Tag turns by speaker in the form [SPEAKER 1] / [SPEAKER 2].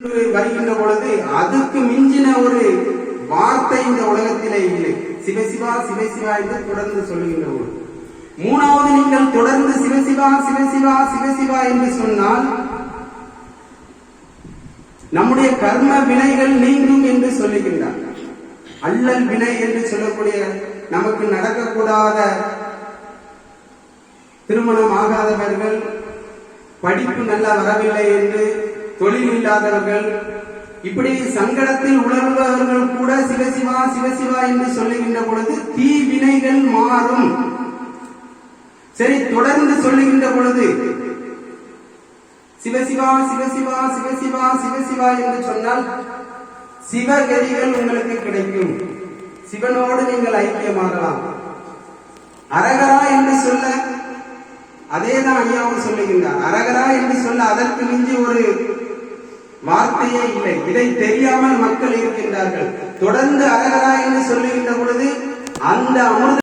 [SPEAKER 1] வருகின்ற பொழுது அதுக்கு மிஞ்சின ஒரு வார்த்தை இந்த உலகத்திலே இல்லை. சிவசிவா சிவசிவா என்று தொடர்ந்து சொல்லுகின்ற பொழுது. மூணாவது நீங்கள் தொடர்ந்து சிவசிவா சிவசிவா சிவசிவா என்று சொன்னால் நம்முடைய கர்ம வினைகள் நீங்கும் என்று சொல்லுகின்றார். அல்லல் வினை என்று சொல்லக்கூடிய நமக்கு நடக்கக்கூடாத திருமணம் ஆகாதவர்கள் படிப்பு நல்லா வரவில்லை என்று தொழில் இல்லாதவர்கள் இப்படி சங்கடத்தில் உணர்பவர்கள் கூட சிவசிவா சிவசிவா என்று சொல்லுகின்ற பொழுது தீ வினைகள் மாறும். சரி தொடர்ந்து சொல்லுகின்ற பொழுது சிவசிவா சிவசிவா சிவசிவா சிவசிவா என்று சொன்னால் சிவகதிகள் உங்களுக்கு கிடைக்கும். சிவனோடு நீங்கள் ஐக்கியமாகலாம். அரகரா என்று சொல்ல அதேதான் ஐயாவும் சொல்லுகின்றார். அரகரா என்று சொல்ல அதற்கு மிஞ்சி ஒரு வார்த்தையே இல்லை. இதை தெரியாமல் மக்கள் இருக்கின்றார்கள். தொடர்ந்து அரகரா என்று சொல்லுகின்ற பொழுது அந்த அமிர்த